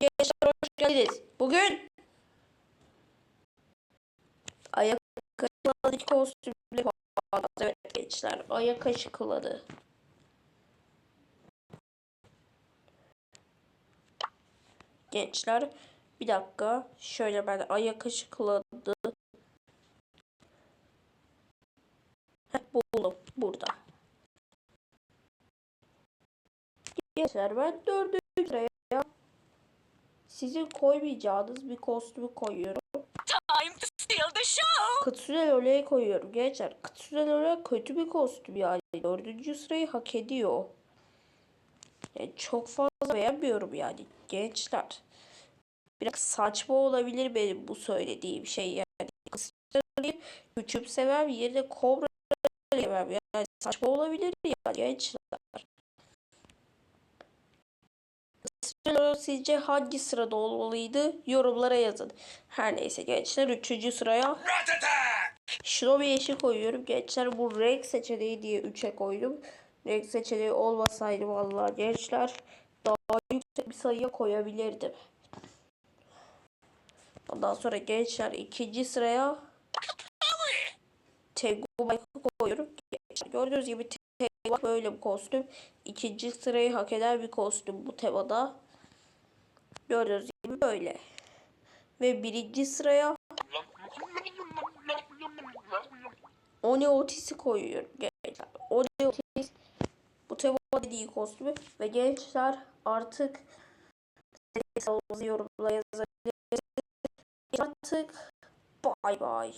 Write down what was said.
Gençler hoş geldiniz. Bugün ayak aşıkladık kostümle bağlı. Evet gençler ayak aşıkladı. Gençler bir dakika şöyle ben ayak aşıkladı. Heh, buldum burada. Gençler ben dördüncü sıraya sizin koymayacağınız bir kostümü koyuyorum. Time to steal the show! Kıtsune Lole'ye koyuyorum gençler. Kıtsune Lole kötü bir kostüm yani. Dördüncü sırayı hak ediyor. Yani çok fazla beğenmiyorum yani gençler. Biraz saçma olabilir benim bu söylediğim şey yani. Lole'yi küçümsemem yerine Kobra sevmem yani saçma olabilir ya gençler. Lole sizce hangi sırada olmalıydı? Yorumlara yazın. Her neyse gençler 3. sıraya! Shinobi yeşil koyuyorum. Gençler bu renk seçeneği diye 3'e koydum. Renk seçeneği olmasaydı vallahi gençler daha yüksek bir sayıya koyabilirdim. Ondan sonra gençler ikinci sıraya Tengu Bike'ı koyuyorum. Gençler, gördüğünüz gibi Bike böyle bir kostüm. İkinci sırayı hak eden bir kostüm bu temada. Gördüğünüz böyle. Ve birinci sıraya Oni Otis'i koyuyorum gençler. Oni Otis bu tema dediği kostümü ve gençler artık yorumlara yazabilirsiniz. Artık bay bay.